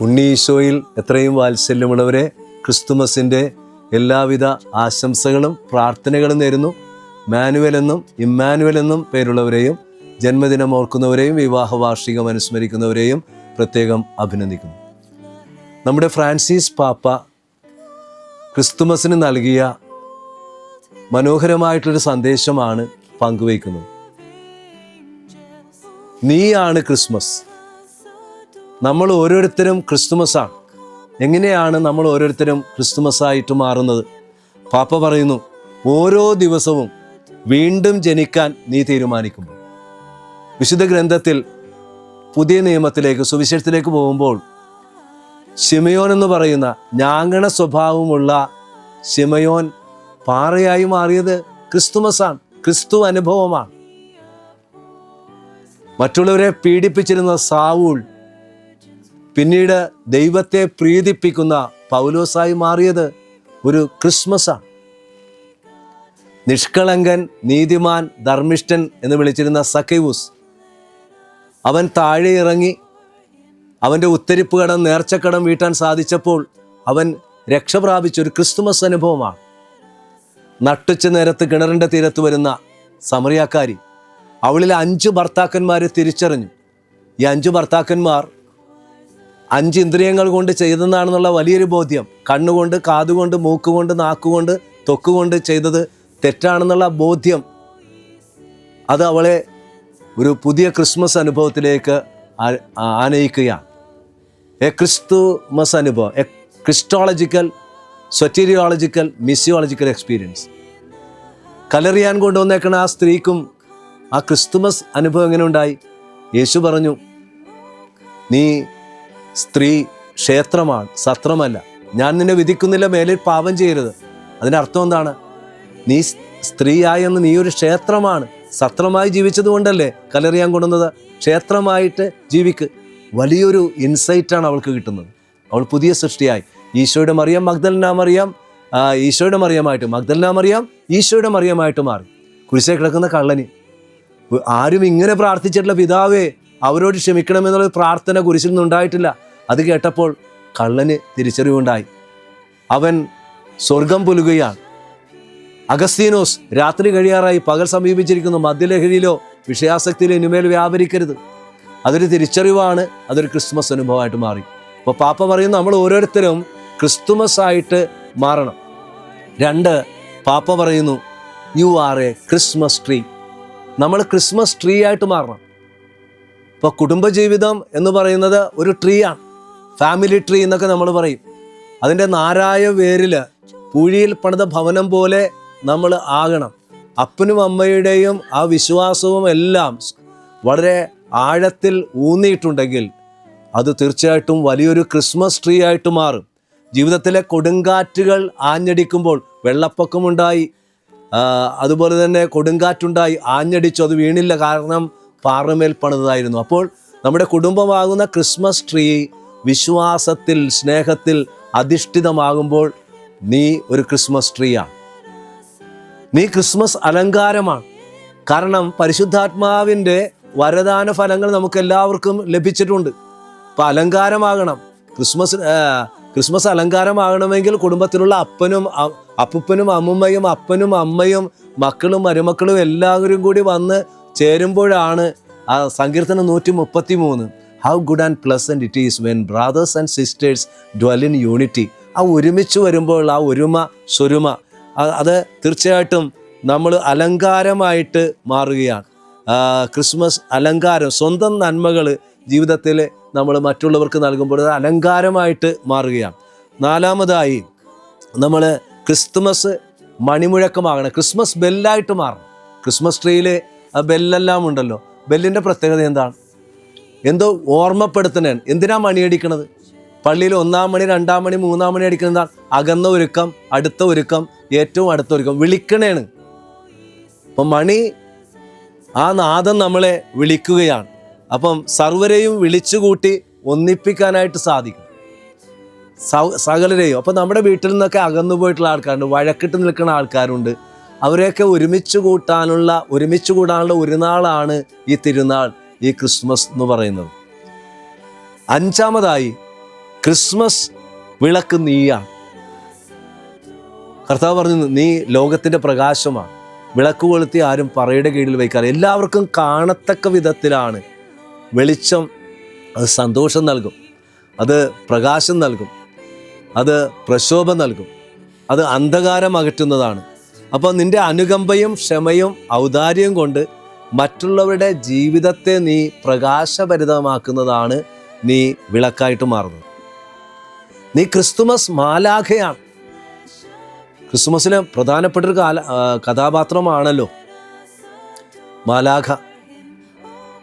ഉണ്ണീശോയിൽ എത്രയും വാത്സല്യമുള്ളവരെ ക്രിസ്തുമസിന്റെ എല്ലാവിധ ആശംസകളും പ്രാർത്ഥനകളും നേരുന്നു. മാനുവൽ എന്നും ഇമ്മാനുവൽ എന്നും പേരുള്ളവരെയും ജന്മദിനം ഓർക്കുന്നവരെയും വിവാഹ വാർഷികം അനുസ്മരിക്കുന്നവരെയും പ്രത്യേകം അഭിനന്ദിക്കുന്നു. നമ്മുടെ ഫ്രാൻസിസ് പാപ്പ ക്രിസ്തുമസിന് നൽകിയ മനോഹരമായിട്ടൊരു സന്ദേശമാണ് പങ്കുവയ്ക്കുന്നത്. നീയാണ് ക്രിസ്മസ്. നമ്മൾ ഓരോരുത്തരും ക്രിസ്തുമസാണ് എങ്ങനെയാണ് നമ്മൾ ഓരോരുത്തരും ക്രിസ്തുമസ് ആയിട്ട് മാറുന്നത്? പാപ്പ പറയുന്നു ഓരോ ദിവസവും വീണ്ടും ജനിക്കാൻ നീ തീരുമാനിക്കുമ്പോൾ വിശുദ്ധ ഗ്രന്ഥത്തിൽ പുതിയ നിയമത്തിലേക്ക് സുവിശേഷത്തിലേക്ക് പോകുമ്പോൾ ശിമയോൻ എന്ന് പറയുന്ന ഞാങ്ങണ സ്വഭാവമുള്ള ശിമയോൻ പാറയായി മാറിയത് ക്രിസ്തുമസാണ് ക്രിസ്തു അനുഭവമാണ്. മറ്റുള്ളവരെ പീഡിപ്പിച്ചിരുന്ന സാവൂൾ പിന്നീട് ദൈവത്തെ പ്രീതിപ്പിക്കുന്ന പൗലോസായി മാറിയത് ഒരു ക്രിസ്മസാണ് നിഷ്കളങ്കൻ നീതിമാൻ ധർമ്മിഷ്ഠൻ എന്ന് വിളിച്ചിരുന്ന സക്കൈവൂസ് അവൻ താഴെ ഇറങ്ങി അവന്റെ ഉത്തരിപ്പ് കടം നേർച്ചക്കടം വീട്ടാൻ സാധിച്ചപ്പോൾ അവൻ രക്ഷ പ്രാപിച്ച ഒരു ക്രിസ്തുമസ് അനുഭവമാണ്. നട്ടുച്ച നേരത്ത് കിണറിന്റെ തീരത്ത് വരുന്ന സമറിയാക്കാരി അവളിലെ അഞ്ച് ഭർത്താക്കന്മാരെ തിരിച്ചറിഞ്ഞു. ഈ അഞ്ച് ഭർത്താക്കന്മാർ അഞ്ച് ഇന്ദ്രിയങ്ങൾ കൊണ്ട് ചെയ്തെന്നാണെന്നുള്ള വലിയൊരു ബോധ്യം. കണ്ണുകൊണ്ട് കാതുകൊണ്ട് മൂക്കുകൊണ്ട് നാക്കുകൊണ്ട് തൊക്കുകൊണ്ട് ചെയ്തത് തെറ്റാണെന്നുള്ള ബോധ്യം. അത് അവളെ ഒരു പുതിയ ക്രിസ്മസ് അനുഭവത്തിലേക്ക് ആനയിക്കുകയാണ്. എ ക്രിസ്തുമസ് അനുഭവം a Christological soteriological missiological experience. കലറിയാൻ കൊണ്ടുവന്നേക്കണ ആ സ്ത്രീക്കും ആ ക്രിസ്തുമസ് അനുഭവം എങ്ങനെ ഉണ്ടായി? യേശു പറഞ്ഞു നീ സ്ത്രീ ക്ഷേത്രമാണ് സത്രമല്ല. ഞാൻ നിന്നെ വിധിക്കുന്നില്ല മേലിൽ പാപം ചെയ്യരുത്. അതിന്റെ അർത്ഥം എന്താണ്? നീ സ്ത്രീയായി സ്ത്രീയായെന്ന് നീ ഒരു ക്ഷേത്രമാണ്. സത്രമായി ജീവിച്ചതുകൊണ്ടല്ലേ കലറിയാൻ കൊണ്ടുവന്നത്? ക്ഷേത്രമായിട്ട് ജീവിക്ക്. വലിയൊരു ഇൻസൈറ്റാണ് അവൾക്ക് കിട്ടുന്നത്. അവൾ പുതിയ സൃഷ്ടിയായി. ഈശോയുടെ മറിയാം മഗ്ദലന മറിയം ഈശോയുടെ മറിയമായിട്ട് മഗ്ദലന മറിയം ഈശോയുടെ മറിയമായിട്ട് മാറി. കുരിശേ കിടക്കുന്ന കള്ളന്. ആരും ഇങ്ങനെ പ്രാർത്ഥിച്ചിട്ടില്ല പിതാവേ അവരോട് ക്ഷമിക്കണമെന്നുള്ള പ്രാർത്ഥന കുരിശിൽ നിന്നുണ്ടായിട്ടില്ല. അത് കേട്ടപ്പോൾ കള്ളന് തിരിച്ചറിവുണ്ടായി. അവൻ സ്വർഗം പുലുകയാണ്. അഗസ്തീനോസ് രാത്രി കഴിയാറായി പകൽ സമീപിച്ചിരിക്കുന്നു. മദ്യലഹരിയിലോ വിഷയാസക്തിയിലോ ഇനിമേൽ വ്യാപരിക്കരുത്. അതൊരു തിരിച്ചറിവാണ്. അതൊരു ക്രിസ്മസ് അനുഭവമായിട്ട് മാറി. അപ്പോൾ പാപ്പ പറയുന്നു നമ്മൾ ഓരോരുത്തരും ക്രിസ്തുമസ് ആയിട്ട് മാറണം. രണ്ട് പാപ്പ പറയുന്നു you are a Christmas tree നമ്മൾ ക്രിസ്മസ് ട്രീ ആയിട്ട് മാറണം. ഇപ്പോൾ കുടുംബജീവിതം എന്ന് പറയുന്നത് ഒരു ട്രീ ആണ് ഫാമിലി ട്രീ എന്നൊക്കെ നമ്മൾ പറയും. അതിന്റെ നാരായ വേരിൽ പൂഴിയിൽ പണിത ഭവനം പോലെ നമ്മൾ ആകണം. അപ്പനും അമ്മയുടെയും ആ വിശ്വാസവും എല്ലാം വളരെ ആഴത്തിൽ ഊന്നിയിട്ടുണ്ടെങ്കിൽ അത് തീർച്ചയായിട്ടും വലിയൊരു ക്രിസ്മസ് ട്രീ ആയിട്ട് മാറും. ജീവിതത്തിലെ കൊടുങ്കാറ്റുകൾ ആഞ്ഞടിക്കുമ്പോൾ വെള്ളപ്പൊക്കമുണ്ടായി. അതുപോലെ തന്നെ കൊടുങ്കാറ്റുണ്ടായി ആഞ്ഞടിച്ചു അത് വീണില്ല. കാരണം പാറമേൽ പണിതായിരുന്നു അപ്പോൾ നമ്മുടെ കുടുംബമാകുന്ന ക്രിസ്മസ് ട്രീ വിശ്വാസത്തിൽ സ്നേഹത്തിൽ അധിഷ്ഠിതമാകുമ്പോൾ നീ ഒരു ക്രിസ്മസ് ട്രീയാണ്. നീ ക്രിസ്മസ് അലങ്കാരമാണ്. കാരണം പരിശുദ്ധാത്മാവിന്റെ വരദാന ഫലങ്ങൾ നമുക്ക് എല്ലാവർക്കും ലഭിച്ചിട്ടുണ്ട്. അപ്പം അലങ്കാരമാകണം. ക്രിസ്മസ് ക്രിസ്മസ് അലങ്കാരമാകണമെങ്കിൽ കുടുംബത്തിലുള്ള അപ്പനും അപ്പുപ്പനും അമ്മുമ്മയും അപ്പനും അമ്മയും മക്കളും മരുമക്കളും എല്ലാവരും കൂടി വന്ന് ചേരുമ്പോഴാണ് ആ സങ്കീർത്തനം നൂറ്റി മുപ്പത്തി മൂന്ന് how good and pleasant it is when brothers and sisters dwell in unity ആ ഒരുമിച്ച് വരുമ്പോൾ ആ ഒരുമ സ്വരുമ അത് തീർച്ചയായിട്ടും നമ്മൾ അലങ്കാരമായിട്ട് മാറുകയാണ്. ക്രിസ്മസ് അലങ്കാരം സ്വന്തം നന്മകൾ ജീവിതത്തിൽ നമ്മൾ മറ്റുള്ളവർക്ക് നൽകുമ്പോൾ അത് അലങ്കാരമായിട്ട് മാറുകയാണ്. നാലാമതായി നമ്മൾ ക്രിസ്തുമസ് മണിമുഴക്കമാകണം. ക്രിസ്മസ് ബെല്ലായിട്ട് മാറണം. ക്രിസ്മസ് ട്രീയിൽ ബെല്ലെല്ലാം ഉണ്ടല്ലോ. ബെല്ലിന്റെ പ്രത്യേകത എന്താണ്? എന്തോ ഓർമ്മപ്പെടുത്തണേണ് എന്തിനാ മണിയടിക്കണത് പള്ളിയിൽ ഒന്നാം മണി രണ്ടാം മണി മൂന്നാം മണി അടിക്കുന്നതാണ് അകന്ന ഒരുക്കം അടുത്ത ഒരുക്കം ഏറ്റവും അടുത്ത ഒരുക്കം. വിളിക്കണേണ്. അപ്പം മണി ആ നാദം നമ്മളെ വിളിക്കുകയാണ്. അപ്പം സർവരെയും വിളിച്ചുകൂട്ടി ഒന്നിപ്പിക്കാനായിട്ട് സാധിക്കും. സകലരെയും. അപ്പം നമ്മുടെ വീട്ടിൽ നിന്നൊക്കെ അകന്നു പോയിട്ടുള്ള ആൾക്കാരുണ്ട്. വഴക്കിട്ട് നിൽക്കുന്ന ആൾക്കാരുണ്ട്. അവരെയൊക്കെ ഒരുമിച്ച് കൂട്ടാനുള്ള ഒരുമിച്ച് കൂടാനുള്ള ഒരു നാളാണ് ഈ തിരുനാൾ ഈ ക്രിസ്മസ് എന്ന് പറയുന്നത്. അഞ്ചാമതായി ക്രിസ്മസ് വിളക്ക് നീയാണ്. കർത്താവ് പറഞ്ഞു നീ ലോകത്തിന്റെ പ്രകാശമാണ്. വിളക്ക് കൊളുത്തി ആരും പറയുടെ കീഴിൽ വയ്ക്കാറ് എല്ലാവർക്കും കാണത്തക്ക വിധത്തിലാണ് വെളിച്ചം. അത് സന്തോഷം നൽകും. അത് പ്രകാശം നൽകും. അത് പ്രക്ഷോഭം നൽകും. അത് അന്ധകാരം അകറ്റുന്നതാണ്. അപ്പോൾ നിന്റെ അനുകമ്പയും ക്ഷമയും ഔദാര്യവും കൊണ്ട് മറ്റുള്ളവരുടെ ജീവിതത്തെ നീ പ്രകാശഭരിതമാക്കുന്നതാണ് നീ വിളക്കായിട്ട് മാറുന്നത്. നീ ക്രിസ്തുമസ് മാലാഖയാണ്. ക്രിസ്തുമസിലെ പ്രധാനപ്പെട്ട ഒരു കാല കഥാപാത്രമാണല്ലോ. മാലാഖ.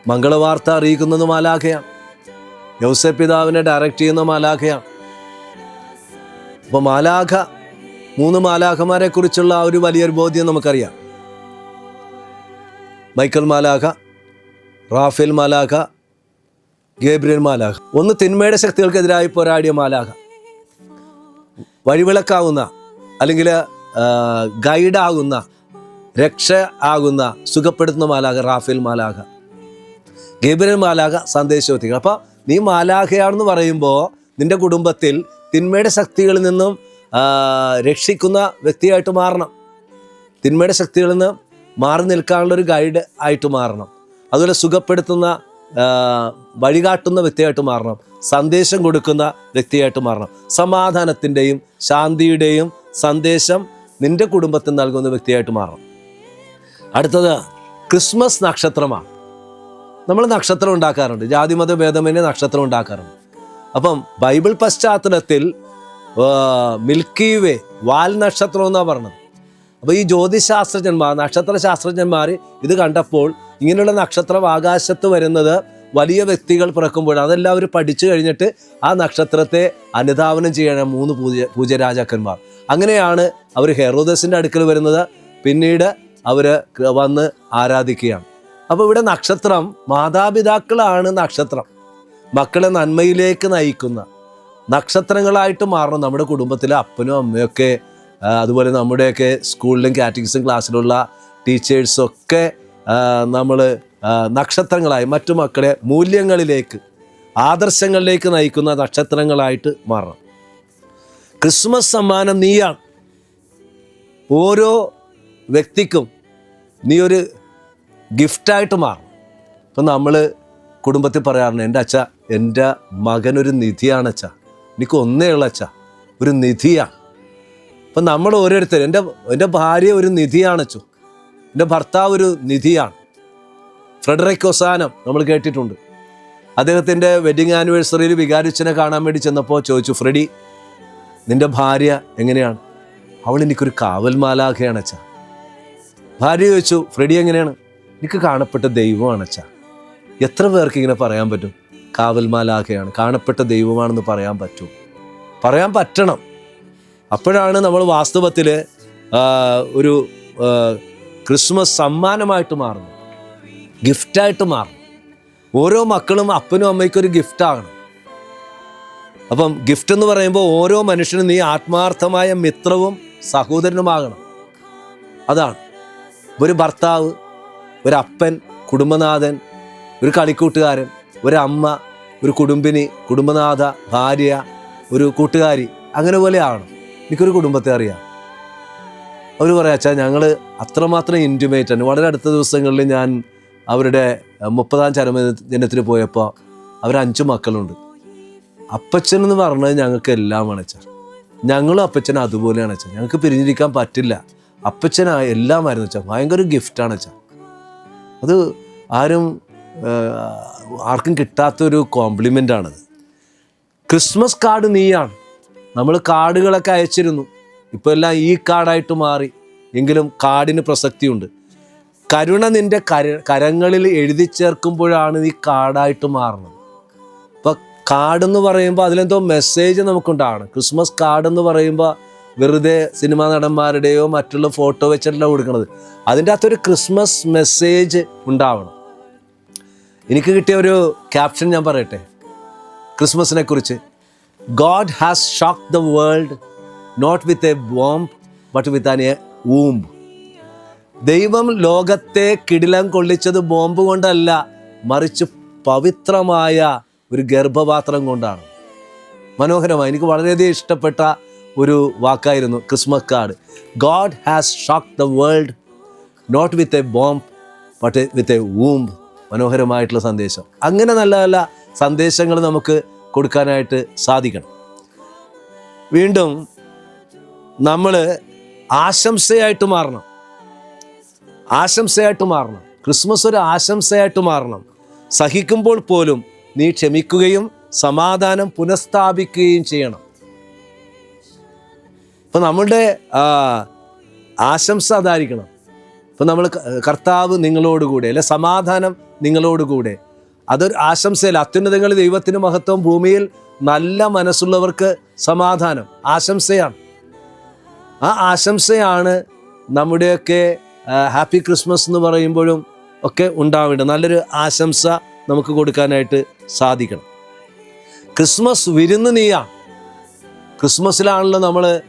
മംഗളവാർത്ത അറിയിക്കുന്നത് മാലാഖയാണ്. യൗസെ പിതാവിനെ ഡയറക്റ്റ് ചെയ്യുന്ന മാലാഖയാണ്. അപ്പോൾ മാലാഖ മൂന്ന് മാലാഖമാരെ കുറിച്ചുള്ള ആ ഒരു വലിയൊരു ബോധ്യം നമുക്കറിയാം. മൈക്കൽ മാലാഖ റാഫേൽ മാലാഖ ഗേബ്രിയൽ മാലാഖ. ഒന്ന് തിന്മയുടെ ശക്തികൾക്കെതിരായി പോരാടിയ മാലാഖ. വഴിവിളക്കാവുന്ന അല്ലെങ്കിൽ ഗൈഡാകുന്ന രക്ഷ ആകുന്ന സുഖപ്പെടുത്തുന്ന മാലാഖ റാഫേൽ മാലാഖ. ഗേബ്രിയൽ മാലാഖ സന്ദേശവത്തികൾ അപ്പോൾ നീ മാലാഖയാണെന്ന് പറയുമ്പോൾ നിന്റെ കുടുംബത്തിൽ തിന്മയുടെ ശക്തികളിൽ നിന്നും രക്ഷിക്കുന്ന വ്യക്തിയായിട്ട് മാറണം. തിന്മയുടെ ശക്തികളിൽ നിന്ന് മാറി നിൽക്കാനുള്ള ഒരു ഗൈഡ് ആയിട്ട് മാറണം. അതുപോലെ സുഖപ്പെടുത്തുന്ന വഴികാട്ടുന്ന വ്യക്തിയായിട്ട് മാറണം. സന്ദേശം കൊടുക്കുന്ന വ്യക്തിയായിട്ട് മാറണം. സമാധാനത്തിന്റെയും ശാന്തിയുടെയും സന്ദേശം നിന്റെ കുടുംബത്തിൽ നൽകുന്ന വ്യക്തിയായിട്ട് മാറണം. അടുത്തത് ക്രിസ്മസ് നക്ഷത്രമാണ്. നമ്മൾ നക്ഷത്രം ഉണ്ടാക്കാറുണ്ട്. ജാതിമത ഭേദമന്യേ നക്ഷത്രം ഉണ്ടാക്കാറുണ്ട്. അപ്പം ബൈബിൾ പശ്ചാത്തലത്തിൽ മിൽക്കി വേ വാൽ നക്ഷത്രം എന്നാണ് പറഞ്ഞത്. അപ്പോൾ ഈ ജ്യോതിശാസ്ത്രജ്ഞന്മാർ നക്ഷത്ര ശാസ്ത്രജ്ഞന്മാർ ഇത് കണ്ടപ്പോൾ ഇങ്ങനെയുള്ള നക്ഷത്രം ആകാശത്ത് വരുന്നത് വലിയ വ്യക്തികൾ പിറക്കുമ്പോൾ അതെല്ലാം അവർ പഠിച്ചു കഴിഞ്ഞിട്ട് ആ നക്ഷത്രത്തെ അനുധാവനം ചെയ്യണം മൂന്ന് പൂജ പൂജരാജാക്കന്മാർ അങ്ങനെയാണ് അവർ ഹെറോദസിന്റെ അടുക്കൽ വരുന്നത്. പിന്നീട് അവർ വന്ന് ആരാധിക്കുകയാണ്. അപ്പോൾ ഇവിടെ നക്ഷത്രം മാതാപിതാക്കളാണ് നക്ഷത്രം. മക്കളെ നന്മയിലേക്ക് നയിക്കുന്ന നക്ഷത്രങ്ങളായിട്ട് മാറണം. നമ്മുടെ കുടുംബത്തിലെ അപ്പനും അമ്മയൊക്കെ അതുപോലെ നമ്മുടെയൊക്കെ സ്കൂളിലും കാറ്റഗിസും ക്ലാസ്സിലുള്ള ടീച്ചേഴ്സൊക്കെ നമ്മൾ നക്ഷത്രങ്ങളായി മറ്റു മക്കളെ മൂല്യങ്ങളിലേക്ക് ആദർശങ്ങളിലേക്ക് നയിക്കുന്ന നക്ഷത്രങ്ങളായിട്ട് മാറണം. ക്രിസ്മസ് സമ്മാനം നീയാണ്. ഓരോ വ്യക്തിക്കും നീ ഒരു ഗിഫ്റ്റായിട്ട് മാറണം. ഇപ്പം നമ്മൾ കുടുംബത്തിൽ പറയാറുണ്ട് എന്റെ അച്ഛ എന്റെ മകനൊരു നിധിയാണ് അച്ഛ. എനിക്ക് ഒന്നേ ഉള്ള അച്ഛ. ഒരു നിധിയാണ് അപ്പം നമ്മൾ ഓരോരുത്തർ എന്റെ എന്റെ ഭാര്യ ഒരു നിധിയാണ് അച്ചു എന്റെ ഭർത്താവ് ഒരു നിധിയാണ്. ഫ്രെഡറിക് ഒസാനം നമ്മൾ കേട്ടിട്ടുണ്ട്. അദ്ദേഹത്തിന്റെ വെഡിങ് ആനിവേഴ്സറിയിൽ വികാരിച്ചനെ കാണാൻ വേണ്ടി ചെന്നപ്പോൾ ചോദിച്ചു ഫ്രെഡി നിന്റെ ഭാര്യ എങ്ങനെയാണ്? അവൾ എനിക്കൊരു കാവൽ മാലാഖയാണ് അച്ഛ. ഭാര്യ ചോദിച്ചു ഫ്രെഡി എങ്ങനെയാണ്? എനിക്ക് കാണപ്പെട്ട ദൈവമാണ് അച്ഛ. എത്ര പേർക്ക് ഇങ്ങനെ പറയാൻ പറ്റും? കാവൽ മാലാഖയാണ് കാണപ്പെട്ട ദൈവമാണെന്ന് പറയാൻ പറ്റും. പറയാൻ പറ്റണം. അപ്പോഴാണ് നമ്മൾ വാസ്തവത്തിൽ ഒരു ക്രിസ്മസ് സമ്മാനമായിട്ട് മാറുന്നത്. ഗിഫ്റ്റായിട്ട് മാറുന്നു ഓരോ മക്കളും അപ്പനും അമ്മയ്ക്കും ഒരു ഗിഫ്റ്റാണ് അപ്പം ഗിഫ്റ്റ് എന്ന് പറയുമ്പോൾ ഓരോ മനുഷ്യനും നീ ആത്മാർത്ഥമായ മിത്രവും സഹോദരനുമാകണം. അതാണ്. ഒരു ഭർത്താവ് ഒരു അപ്പൻ കുടുംബനാഥൻ ഒരു കളിക്കൂട്ടുകാരൻ ഒരു അമ്മ ഒരു കുടുംബിനി കുടുംബനാഥ ഭാര്യ ഒരു കൂട്ടുകാരി അങ്ങനെ പോലെ ആവണം. എനിക്കൊരു കുടുംബത്തെ അറിയാം. അവർ പറയാം അച്ഛാ ഞങ്ങൾ അത്രമാത്രം ഇന്റിമേറ്റ് ആണ്. വളരെ അടുത്ത ദിവസങ്ങളിൽ ഞാൻ അവരുടെ മുപ്പതാം ചരമദിനത്തിന് പോയപ്പോൾ അവർ അഞ്ച് മക്കളുണ്ട്. അപ്പച്ചൻ എന്ന് പറഞ്ഞത് ഞങ്ങൾക്ക് എല്ലാമാണ് അച്ഛാ. ഞങ്ങളും അപ്പച്ചൻ അതുപോലെയാണ് അച്ഛാ. ഞങ്ങൾക്ക് പിരിഞ്ഞിരിക്കാൻ പറ്റില്ല. അപ്പച്ചൻ എല്ലാമായിരുന്നു അച്ഛാ. ഭയങ്കര ഗിഫ്റ്റാണ് അച്ഛാ. അത് ആരും ആർക്കും കിട്ടാത്തൊരു കോംപ്ലിമെന്റ് ആണത്. ക്രിസ്മസ് കാർഡ് നീയാണ്. നമ്മൾ കാർഡുകളൊക്കെ അയച്ചിരുന്നു. ഇപ്പോൾ എല്ലാം ഈ കാർഡായിട്ട് മാറി. എങ്കിലും കാർഡിന് പ്രസക്തിയുണ്ട്. കരുണ നിന്റെ കര കരങ്ങളിൽ എഴുതി ചേർക്കുമ്പോഴാണ് നീ കാർഡായിട്ട് മാറുന്നത്. അപ്പോൾ കാർഡ് എന്ന് പറയുമ്പോൾ അതിലെന്തോ മെസ്സേജ് നമുക്കുണ്ടാകണം. ക്രിസ്മസ് കാർഡ് എന്ന് പറയുമ്പോൾ വെറുതെ സിനിമാ നടന്മാരുടെയോ മറ്റുള്ള ഫോട്ടോ വെച്ചിട്ടല്ല കൊടുക്കുന്നത് അതിന്റെ അകത്തൊരു ക്രിസ്മസ് മെസ്സേജ് ഉണ്ടാവണം. എനിക്ക് കിട്ടിയ ഒരു ക്യാപ്ഷൻ ഞാൻ പറയട്ടെ? ക്രിസ്മസിനെ കുറിച്ച്. God has shook the world not with a bomb but with an a womb ദൈവം ലോകത്തെ കിടിലം കൊള്ളിച്ചത് ബോംബ് കൊണ്ടല്ല മറിച്ച് പവിത്രമായ ഒരു ഗർഭപാത്രം കൊണ്ടാണ്. മനോഹരമായി എനിക്ക് വളരെയധികം ഇഷ്ടപ്പെട്ട ഒരു വാക്കായിരുന്നു Christmas card God has shook the world not with a bomb but with a womb മനോഹരമായിട്ടുള്ള സന്ദേശം. അങ്ങനെ നല്ല നല്ല സന്ദേശങ്ങൾ നമുക്ക് കൊടുക്കാനായിട്ട് സാധിക്കണം. വീണ്ടും നമ്മൾ ആശംസയായിട്ട് മാറണം. ആശംസയായിട്ട് മാറണം. ക്രിസ്മസ് ഒരു ആശംസയായിട്ട് മാറണം. സഹിക്കുമ്പോൾ പോലും നീ ക്ഷമിക്കുകയും സമാധാനം പുനഃസ്ഥാപിക്കുകയും ചെയ്യണം. ഇപ്പം നമ്മളുടെ ആശംസ അതായിരിക്കണം. ഇപ്പം നമ്മൾ കർത്താവ് നിങ്ങളോടുകൂടെ അല്ലെ സമാധാനം നിങ്ങളോടുകൂടെ അതൊരു ആശംസയല്ല. അത്യുന്നതങ്ങൾ ദൈവത്തിന് മഹത്വം ഭൂമിയിൽ നല്ല മനസ്സുള്ളവർക്ക് സമാധാനം. ആശംസയാണ്. ആ ആശംസയാണ് നമ്മുടെയൊക്കെ ഹാപ്പി ക്രിസ്മസ് എന്ന് പറയുമ്പോഴും ഒക്കെ ഉണ്ടാവേണ്ടത്. നല്ലൊരു ആശംസ നമുക്ക് കൊടുക്കാനായിട്ട് സാധിക്കണം. ക്രിസ്മസ് വിരുന്ന് നീയാണ് ക്രിസ്മസിലാണല്ലോ നമ്മൾ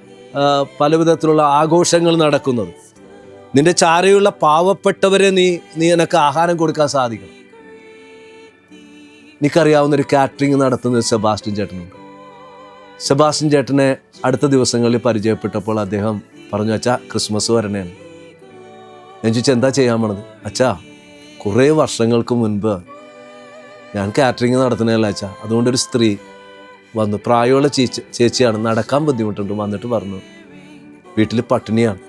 പലവിധത്തിലുള്ള ആഘോഷങ്ങൾ നടക്കുന്നത്. നിന്റെ ചാരയുള്ള പാവപ്പെട്ടവരെ നീ നീ നിനക്ക് ആഹാരം കൊടുക്കാൻ സാധിക്കണം എനിക്കറിയാവുന്ന ഒരു കാറ്ററിംഗ് നടത്തുന്ന ഒരു സെബാസ്റ്റ്യൻ ചേട്ടനുണ്ട്. സെബാസ്റ്റ്യൻ ചേട്ടനെ അടുത്ത ദിവസങ്ങളിൽ പരിചയപ്പെട്ടപ്പോൾ അദ്ദേഹം പറഞ്ഞു അച്ഛാ ക്രിസ്മസ് വരണേന്ന്. ഞാൻ ചോദിച്ചാൽ എന്താ ചെയ്യാൻ പോണത്? അച്ഛാ കുറേ വർഷങ്ങൾക്ക് മുൻപ് ഞാൻ കാറ്ററിംഗ് നടത്തുന്നതല്ല അച്ഛാ? അതുകൊണ്ടൊരു സ്ത്രീ വന്നു പ്രായമുള്ള ചേച്ചി ചേച്ചിയാണ് നടക്കാൻ ബുദ്ധിമുട്ടുണ്ട് വന്നിട്ട് പറഞ്ഞു. വീട്ടിൽ പട്ടിണിയാണ്.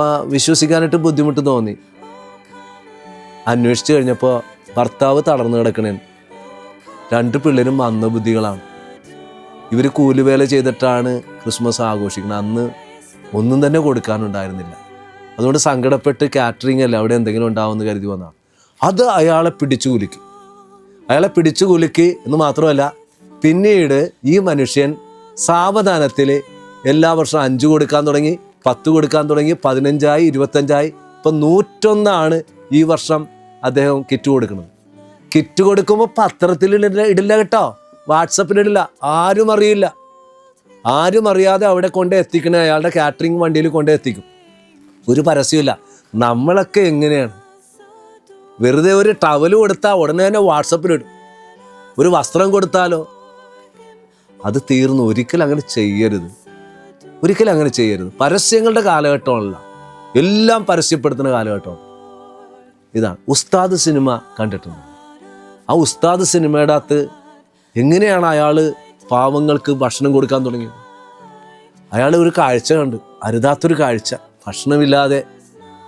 അപ്പം വിശ്വസിക്കാനായിട്ട് ബുദ്ധിമുട്ട് തോന്നി. അന്വേഷിച്ച് കഴിഞ്ഞപ്പോൾ ഭർത്താവ് തളർന്നു കിടക്കണേ. രണ്ട് പിള്ളേരും മന്ദബുദ്ധികളാണ് ഇവർ കൂലിവേല ചെയ്തിട്ടാണ് ക്രിസ്മസ് ആഘോഷിക്കുന്നത് അന്ന് ഒന്നും തന്നെ കൊടുക്കാനുണ്ടായിരുന്നില്ല. അതുകൊണ്ട് സങ്കടപ്പെട്ട് കാറ്ററിംഗ് അല്ല അവിടെ എന്തെങ്കിലും ഉണ്ടാവുമെന്ന് കരുതി വന്നതാണ് അത് അയാളെ പിടിച്ചു കുലുക്കി. അയാളെ പിടിച്ചു കുലുക്കി എന്ന് മാത്രമല്ല പിന്നീട് ഈ മനുഷ്യൻ സാവധാനത്തിൽ എല്ലാ വർഷവും അഞ്ച് കൊടുക്കാൻ തുടങ്ങി. പത്ത് കൊടുക്കാൻ തുടങ്ങി പതിനഞ്ചായി ഇരുപത്തഞ്ചായി. ഇപ്പം നൂറ്റൊന്നാണ് ഈ വർഷം അദ്ദേഹം കിറ്റ് കൊടുക്കുന്നത്. കിറ്റ് കൊടുക്കുമ്പോൾ പത്രത്തിൽ ഇടില്ല കേട്ടോ. വാട്സപ്പിലിടില്ല ആരും അറിയില്ല. ആരും അറിയാതെ അവിടെ കൊണ്ട് എത്തിക്കണ അയാളുടെ കാറ്ററിംഗ് വണ്ടിയിൽ കൊണ്ട് എത്തിക്കും. ഒരു പരസ്യമില്ല നമ്മളൊക്കെ എങ്ങനെയാണ്? വെറുതെ ഒരു ടവൽ കൊടുത്താൽ ഉടനെ തന്നെ വാട്സപ്പിലിടും ഒരു വസ്ത്രം കൊടുത്താലോ? അത് തീർന്നു. ഒരിക്കലും അങ്ങനെ ചെയ്യരുത്. ഒരിക്കലും അങ്ങനെ ചെയ്യരുത്. പരസ്യങ്ങളുടെ കാലഘട്ടമല്ല എല്ലാം പരസ്യപ്പെടുത്തുന്ന കാലഘട്ടമാണ്. ഇതാണ്. ഉസ്താദ് സിനിമ കണ്ടിട്ടുണ്ട്. ആ ഉസ്താദ് സിനിമയുടെ അകത്ത് എങ്ങനെയാണ് അയാൾ പാവങ്ങൾക്ക് ഭക്ഷണം കൊടുക്കാൻ തുടങ്ങിയത്? അയാൾ ഒരു കാഴ്ച കണ്ടു. അരുതാത്തൊരു കാഴ്ച. ഭക്ഷണമില്ലാതെ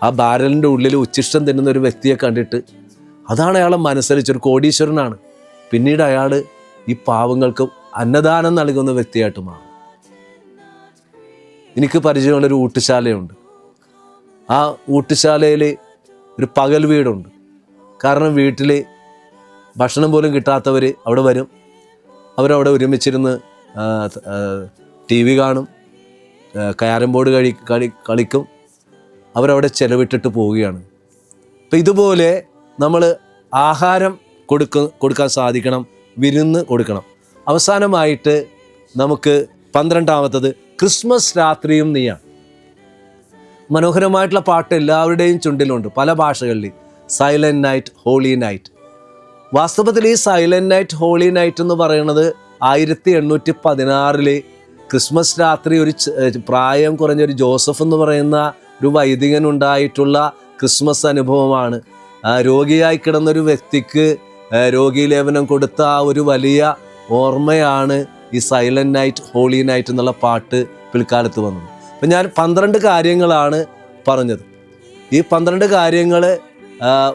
ആ ബാരലിന്റെ ഉള്ളിൽ ഉച്ചിഷ്ടം തിന്നുന്ന ഒരു വ്യക്തിയെ കണ്ടിട്ട് അതാണ് അയാളെ മനസ്സരിച്ചൊരു കോടീശ്വരനാണ്. പിന്നീട് അയാൾ ഈ പാവങ്ങൾക്ക് അന്നദാനം നൽകുന്ന വ്യക്തിയായിട്ട് മാറും. എനിക്ക് പരിചയമുള്ളൊരു ഊട്ടുശാലയുണ്ട്. ആ ഊട്ടുശാലയിൽ ഒരു പകൽ വീടുണ്ട്. കാരണം വീട്ടിൽ ഭക്ഷണം പോലും കിട്ടാത്തവർ അവിടെ വരും. അവരവിടെ ഒരുമിച്ചിരുന്ന് ടി വി കാണും ക്യാരം ബോർഡ് കഴി കളി കളിക്കും. അവരവിടെ ചെലവിട്ടിട്ട് പോവുകയാണ്. അപ്പം ഇതുപോലെ നമ്മൾ ആഹാരം കൊടുക്ക കൊടുക്കാൻ സാധിക്കണം വിരുന്ന് കൊടുക്കണം. അവസാനമായിട്ട് നമുക്ക് പന്ത്രണ്ടാമത്തത് ക്രിസ്മസ് രാത്രിയും നീയാണ്. മനോഹരമായിട്ടുള്ള പാട്ട് എല്ലാവരുടെയും ചുണ്ടിലുണ്ട് പല ഭാഷകളിൽ. സൈലന്റ് നൈറ്റ് ഹോളി നൈറ്റ് വാസ്തവത്തിൽ ഈ സൈലന്റ് നൈറ്റ് ഹോളി നൈറ്റ് എന്ന് പറയുന്നത് ആയിരത്തി എണ്ണൂറ്റി പതിനാറിൽ ക്രിസ്മസ് രാത്രി ഒരു പ്രായം കുറഞ്ഞ ഒരു ജോസഫ് എന്ന് പറയുന്ന ഒരു വൈദികൻ ഉണ്ടായിട്ടുള്ള ക്രിസ്മസ് അനുഭവമാണ്. രോഗിയായി കിടന്നൊരു വ്യക്തിക്ക് രോഗീലേപനം കൊടുത്ത ആ ഒരു വലിയ ഓർമ്മയാണ് ഈ സൈലന്റ് നൈറ്റ് ഹോളി നൈറ്റ് എന്നുള്ള പാട്ട് പിൽക്കാലത്ത് വന്നത് അപ്പം ഞാൻ പന്ത്രണ്ട് കാര്യങ്ങളാണ് പറഞ്ഞത് ഈ പന്ത്രണ്ട് കാര്യങ്ങൾ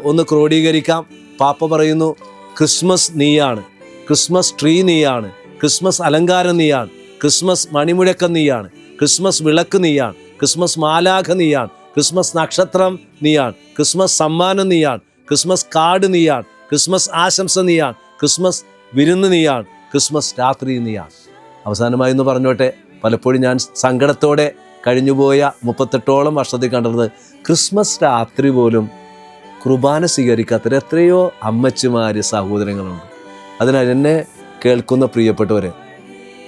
ഒന്ന് ക്രോഡീകരിക്കാം പാപ്പ പറയുന്നു ക്രിസ്മസ് നീയാണ് ക്രിസ്മസ് ട്രീ നീയാണ് ക്രിസ്മസ് അലങ്കാരം നീയാണ് ക്രിസ്മസ് മണിമുഴക്കം നീയാണ് ക്രിസ്മസ് വിളക്ക് നീയാണ് ക്രിസ്മസ് മാലാഖ നീയാണ് ക്രിസ്മസ് നക്ഷത്രം നീയാണ് ക്രിസ്മസ് സമ്മാനം നീയാണ് ക്രിസ്മസ് കാർഡ് നീയാണ് ക്രിസ്മസ് ആശംസ നീയാണ് ക്രിസ്മസ് വിരുന്ന് നീയാണ് ക്രിസ്മസ് രാത്രി നീയാണ് അവസാനമായി എന്ന് പറഞ്ഞോട്ടെ പലപ്പോഴും ഞാൻ സങ്കടത്തോടെ കഴിഞ്ഞുപോയ മുപ്പത്തെട്ടോളം വർഷത്തിൽ കണ്ടത് ക്രിസ്മസ് രാത്രി പോലും കുർബാന സ്വീകരിക്കാത്ത എത്രയോ അമ്മച്ചിമാർ സഹോദരങ്ങളുണ്ട്. അതിനാൽ എന്നെ കേൾക്കുന്ന പ്രിയപ്പെട്ടവരെ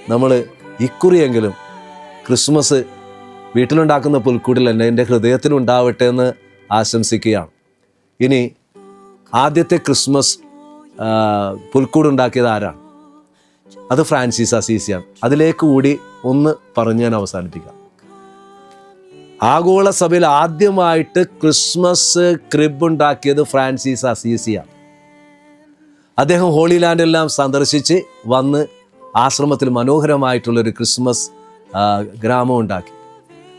നമ്മൾ ഇക്കുറിയെങ്കിലും ക്രിസ്മസ് വീട്ടിലുണ്ടാക്കുന്ന പുൽക്കൂടിൽ തന്നെ എന്റെ ഹൃദയത്തിലുണ്ടാവട്ടെ എന്ന് ആശംസിക്കുകയാണ്. ഇനി ആദ്യത്തെ ക്രിസ്മസ് പുൽക്കൂടുണ്ടാക്കിയത് ആരാണ്? അത് ഫ്രാൻസിസ് അസീസിയാണ്. അതിലേക്ക് കൂടി ഒന്ന് പറഞ്ഞു ഞാൻ അവസാനിപ്പിക്കാം. ആഗോള സഭയിൽ ആദ്യമായിട്ട് ക്രിസ്മസ് ക്രിബ് ഉണ്ടാക്കിയത് ഫ്രാൻസിസ് അസീസിയാണ്. അദ്ദേഹം ഹോളി ലാൻഡ് എല്ലാം സന്ദർശിച്ച് വന്ന് ആശ്രമത്തിൽ മനോഹരമായിട്ടുള്ളൊരു ക്രിസ്മസ് ഗ്രാമം ഉണ്ടാക്കി.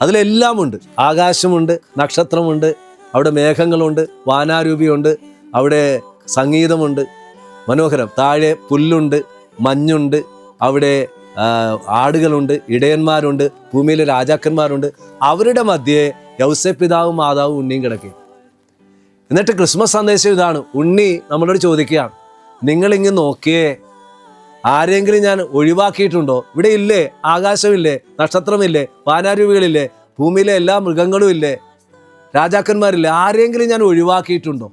അതിലെല്ലാം ഉണ്ട് ആകാശമുണ്ട് നക്ഷത്രമുണ്ട് അവിടെ മേഘങ്ങളുണ്ട് വാനാരൂപിയുണ്ട് അവിടെ സംഗീതമുണ്ട് മനോഹരം. താഴെ പുല്ലുണ്ട് മഞ്ഞുണ്ട് അവിടെ ആടുകളുണ്ട് ഇടയന്മാരുണ്ട് ഭൂമിയിലെ രാജാക്കന്മാരുണ്ട്. അവരുടെ മധ്യേ യൗസെ പിതാവും മാതാവും ഉണ്ണിയും കിടക്കുകയും എന്നിട്ട് ക്രിസ്മസ് സന്ദേശം ഇതാണ്. ഉണ്ണി നമ്മളോട് ചോദിക്കുകയാണ് നിങ്ങളിങ്ങ് നോക്കിയേ ആരെങ്കിലും ഞാൻ ഒഴിവാക്കിയിട്ടുണ്ടോ? ഇവിടെ ഇല്ലേ ആകാശമില്ലേ നക്ഷത്രമില്ലേ വാനാരൂപികളില്ലേ ഭൂമിയിലെ എല്ലാ മൃഗങ്ങളും ഇല്ലേ രാജാക്കന്മാരില്ലേ ആരെങ്കിലും ഞാൻ ഒഴിവാക്കിയിട്ടുണ്ടോ?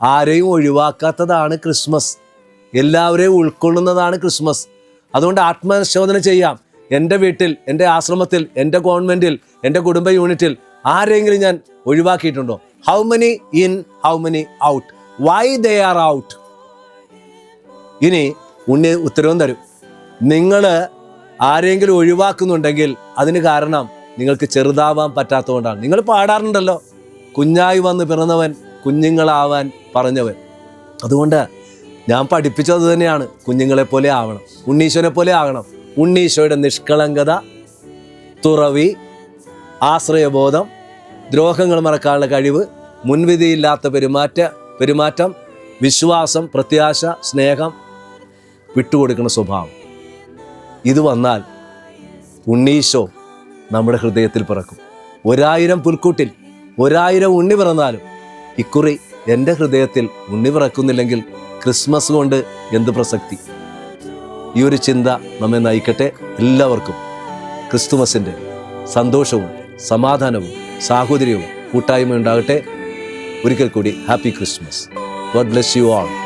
ആരെയും ഒഴിവാക്കാത്തതാണ് ക്രിസ്മസ്. എല്ലാവരെയും ഉൾക്കൊള്ളുന്നതാണ് ക്രിസ്മസ്. അതുകൊണ്ട് ആത്മശോധന ചെയ്യാം. എന്റെ വീട്ടിൽ എന്റെ ആശ്രമത്തിൽ എന്റെ ഗവൺമെന്റിൽ എന്റെ കുടുംബ യൂണിറ്റിൽ ആരെങ്കിലും ഞാൻ ഒഴിവാക്കിയിട്ടുണ്ടോ? How many in how many out why they are out ഇനി ഉണ്ണി ഉത്തരവും തരും. നിങ്ങൾ ആരെങ്കിലും ഒഴിവാക്കുന്നുണ്ടെങ്കിൽ അതിന് കാരണം നിങ്ങൾക്ക് ചെറുതാവാൻ പറ്റാത്തതുകൊണ്ടാണ്. നിങ്ങൾ പാടാറുണ്ടല്ലോ. കുഞ്ഞായി വന്ന് പിറന്നവൻ കുഞ്ഞുങ്ങളാവാൻ പറഞ്ഞവൻ. അതുകൊണ്ട് ഞാൻ പഠിപ്പിച്ചത് തന്നെയാണ്. കുഞ്ഞുങ്ങളെ പോലെ ആവണം. ഉണ്ണീശോനെ പോലെ ആകണം. ഉണ്ണീശോയുടെ നിഷ്കളങ്കത തുറവി ആശ്രയബോധം ദ്രോഹങ്ങൾ മറക്കാനുള്ള കഴിവ് മുൻവിധിയില്ലാത്ത പെരുമാറ്റ പെരുമാറ്റം വിശ്വാസം പ്രത്യാശ സ്നേഹം വിട്ടുകൊടുക്കുന്ന സ്വഭാവം. ഇത് വന്നാൽ ഉണ്ണീശോ നമ്മുടെ ഹൃദയത്തിൽ പിറക്കും. ഒരായിരം പുൽക്കൂട്ടിൽ ഒരായിരം ഉണ്ണി പിറന്നാലും ഇക്കുറി എന്റെ ഹൃദയത്തിൽ ഉണ്ണി പിറക്കുന്നില്ലെങ്കിൽ ക്രിസ്മസ് കൊണ്ട് എന്ത് പ്രസക്തി? ഈ ഒരു ചിന്ത നമ്മെ നയിക്കട്ടെ എല്ലാവർക്കും. ക്രിസ്തുമസിന്റെ സന്തോഷവും സമാധാനവും സാഹോദര്യവും കൂട്ടായ്മ ഉണ്ടാകട്ടെ ഒരിക്കൽ കൂടി happy Christmas. God bless you all.